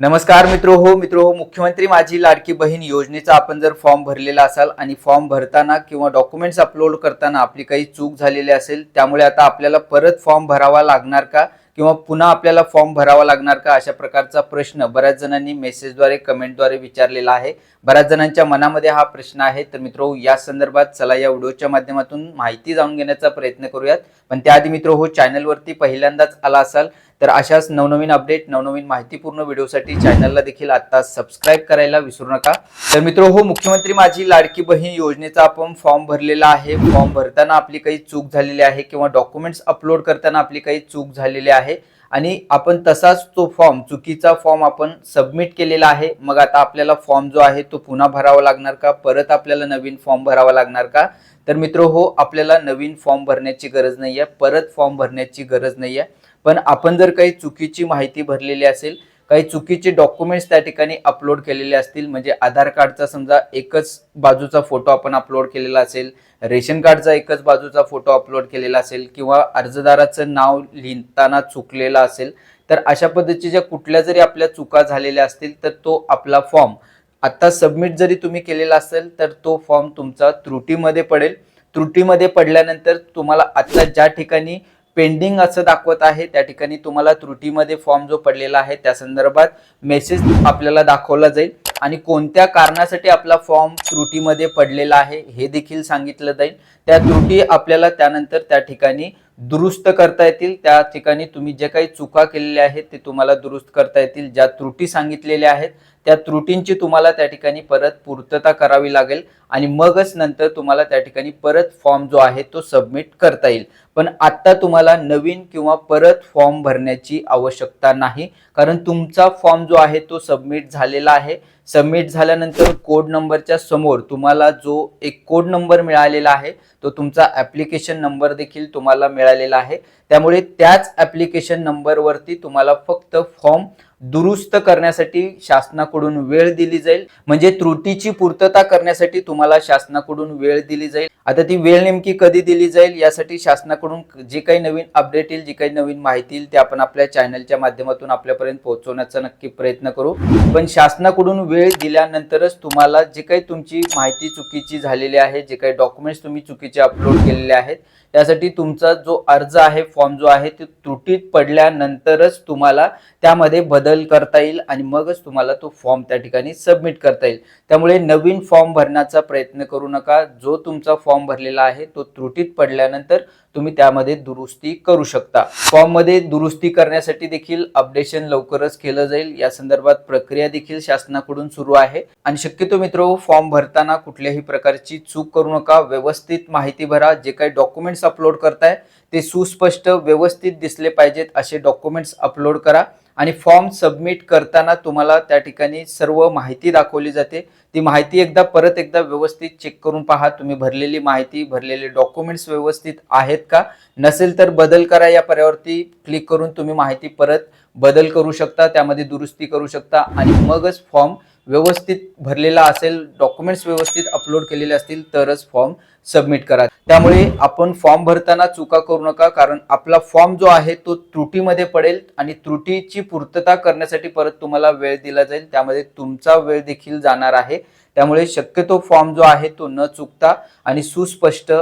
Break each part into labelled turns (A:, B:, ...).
A: नमस्कार मित्रो हो मित्रो हो मुख्यमंत्री माझी लाडकी बहीण योजनेचा आपण जर फॉर्म भरलेला असाल आणि फॉर्म भरताना किंवा डॉक्युमेंट्स अपलोड करताना आपली काही चूक झालेली असेल त्यामुळे आता आपल्याला परत फॉर्म भरावा लागणार का? किंवा पुन्हा आपल्याला फॉर्म भरावा लागणार का? अशा प्रकारचा प्रश्न बऱ्याच जणांनी मेसेजद्वारे कमेंटद्वारे विचारलेला आहे. बऱ्याच जणांच्या मनामध्ये हा प्रश्न आहे. तर मित्रो या संदर्भात चला या व्हिडिओच्या माध्यमातून माहिती जाणून घेण्याचा प्रयत्न करूयात. पण त्याआधी मित्रो हो चॅनलवरती पहिल्यांदाच आला असाल तर अशाच नवनवीन अपडेट नवनवीन माहितीपूर्ण व्हिडिओसाठी चॅनलला देखील आता सबस्क्राईब करायला विसरू नका. तर मित्र हो मुख्यमंत्री माझी लाडकी बहीण योजनेचा आपण फॉर्म भरलेला आहे. फॉर्म भरताना आपली काही चूक झालेली आहे किंवा डॉक्युमेंट्स अपलोड करताना आपली काही चूक झालेली आहे. आणि आपण तसाच तो फॉर्म चुकीचा फॉर्म आपण सबमिट केलेला आहे. मग आता आपल्याला फॉर्म जो आहे तो पुन्हा भरावा लागणार का? परत आपल्याला नवीन फॉर्म भरावा लागणार का? तर मित्र हो आपल्याला नवीन फॉर्म भरण्याची गरज नाही आहे परत फॉर्म भरण्याची गरज नाही आहे पण आपण जर काही चुकीची माहिती भरलेली असेल काही चुकीचे डॉक्युमेंट्स त्या ठिकाणी अपलोड केलेले असतील म्हणजे आधार कार्डचा समजा एकच बाजूचा फोटो आपण अपलोड केलेला असेल रेशन कार्डचा एकच बाजूचा फोटो अपलोड केलेला असेल किंवा अर्जदाराचं नाव लिहिताना चुकलेलं असेल तर अशा पद्धतीच्या कुठल्या जरी आपल्या चुका झालेल्या असतील तर तो आपला फॉर्म आत्ता सबमिट जरी तुम्ही केलेला असेल तर तो फॉर्म तुमचा त्रुटीमध्ये पडेल. त्रुटीमध्ये पडल्यानंतर तुम्हाला आत्ता ज्या ठिकाणी पेंडिंग असं दाखवत आहे. त्या ठिकाणी तुम्हाला त्रुटीमध्ये फॉर्म जो पडलेला आहे त्या संदर्भात मेसेज आपल्याला दाखवला जाईल. आणि कोणत्या कारणासाठी आपला फॉर्म त्रुटीमध्ये पडलेला आहे हे देखील सांगितलं जाईल. त्या त्रुटी आपल्याला त्यानंतर त्या ठिकाणी दुरुस्त करता येतील. त्या ठिकाणी तुम्ही जे काही चुका केलेल्या आहेत ते तुम्हाला दुरुस्त करता येतील. ज्या त्रुटी सांगितलेल्या आहेत त्या त्रुटींची तुम्हाला त्या ठिकाणी परत पूर्तता करावी लागेल आणि मगच नंतर तुम्हाला त्या ठिकाणी परत फॉर्म जो आहे तो सबमिट करता येईल. पण आत्ता तुम्हाला नवीन किंवा परत फॉर्म भरण्याची आवश्यकता नाही. कारण तुमचा फॉर्म जो आहे तो सबमिट झालेला आहे. सबमिट झाल्यानंतर कोड नंबरच्या समोर तुम्हाला जो एक कोड नंबर मिळालेला आहे तो तुमचा ॲप्लिकेशन नंबर देखील तुम्हाला मिळाला मिळालेला आहे. त्यामुळे त्याच ॲप्लिकेशन नंबरवरती तुम्हाला फक्त फॉर्म दुरुस्त करण्यासाठी शासनाकडून वेळ दिली जाईल. म्हणजे त्रुटीची पूर्तता करण्यासाठी तुम्हाला शासनाकडून वेळ दिली जाईल. आता ती वेळ नेमकी कधी दिली जाईल यासाठी शासनाकडून जे काही नवीन अपडेट येईल जी काही नवीन माहिती येईल ते आपण आपल्या चॅनलच्या माध्यमातून आपल्यापर्यंत पोहोचवण्याचा नक्की प्रयत्न करू. पण शासनाकडून वेळ दिल्यानंतरच तुम्हाला जे काही तुमची माहिती चुकीची झालेली आहे जे काही डॉक्युमेंट्स तुम्ही चुकीचे अपलोड केलेले आहेत त्यासाठी तुमचा जो अर्ज आहे फॉर्म जो आहे ते त्रुटीत पडल्यानंतरच तुम्हाला त्यामध्ये बदल करता येईल आणि मगच तुम्हाला तो फॉर्म त्या ठिकाणी सबमिट करता येईल. त्यामुळे नवीन फॉर्म भरण्याचा प्रयत्न करू नका. जो तुमचा फॉर्म भरलेला आहे तो त्रुटीत पडल्यानंतर तुम्ही त्यामध्ये दुरुस्ती करू शकता. फॉर्ममध्ये दुरुस्ती करण्यासाठी देखील अपडेशन लवकरच केलं जाईल. या संदर्भात प्रक्रिया देखील शासनाकडून सुरू आहे. आणि शक्यतो मित्र फॉर्म भरताना कुठल्याही प्रकारची चूक करू नका. व्यवस्थित माहिती भरा. जे काही डॉक्युमेंट्स अपलोड करताय ते सुस्पष्ट व्यवस्थित दिसले पाहिजेत असे डॉक्युमेंट्स अपलोड करा. आणि फॉर्म सबमिट करताना तुम्हाला त्या ठिकाणी सर्व माहिती दाखवली जाते. ती माहिती एकदा परत एकदा व्यवस्थित चेक करून पहा. तुम्ही भरलेली माहिती भरलेले डॉक्युमेंट्स व्यवस्थित आहेत का? नसेल तर बदल करा या पर्यावरती. क्लिक करून तुम्ही माहिती परत बदल करू शकता त्यामध्ये दुरुस्ती करू शकता आणि मगच फॉर्म व्यवस्थित भरलेला असेल डॉक्युमेंट्स व्यवस्थित अपलोड केलेले असतील तरच फॉर्म सबमिट करा. त्यामुळे आपण फॉर्म भरताना चुका करू नका कारण आपला फॉर्म जो आहे तो त्रुटीमध्ये पडेल आणि त्रुटीची पूर्तता करण्यासाठी परत तुम्हाला वेळ दिला जाईल. त्यामध्ये तुमचा वेळ देखील जाणार आहे. त्यामुळे शक्यतो फॉर्म जो आहे तो न चुकता आणि सुस्पष्ट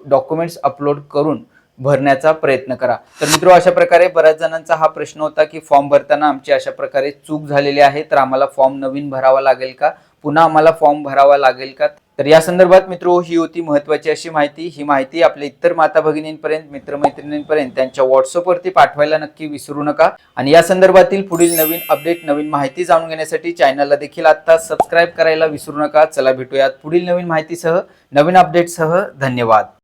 A: डॉक्युमेंट्स अपलोड करून भरण्याचा प्रयत्न करा. तर मित्र अशा प्रकारे बऱ्याच जणांचा हा प्रश्न होता की फॉर्म भरताना आमची अशा प्रकारे चूक झालेली आहे. तर आम्हाला फॉर्म नवीन भरावा लागेल का? पुन्हा आम्हाला फॉर्म भरावा लागेल का? तर या संदर्भात मित्र ही होती महत्वाची अशी माहिती. ही माहिती आपल्या इतर माता भगिनींपर्यंत मित्रमैत्रिणींपर्यंत त्यांच्या व्हॉट्सअपवरती पाठवायला नक्की विसरू नका. आणि या संदर्भातील पुढील नवीन अपडेट नवीन माहिती जाणून घेण्यासाठी चॅनलला देखील आता सबस्क्राईब करायला विसरू नका. चला भेटूयात पुढील नवीन माहितीसह नवीन अपडेटसह धन्यवाद.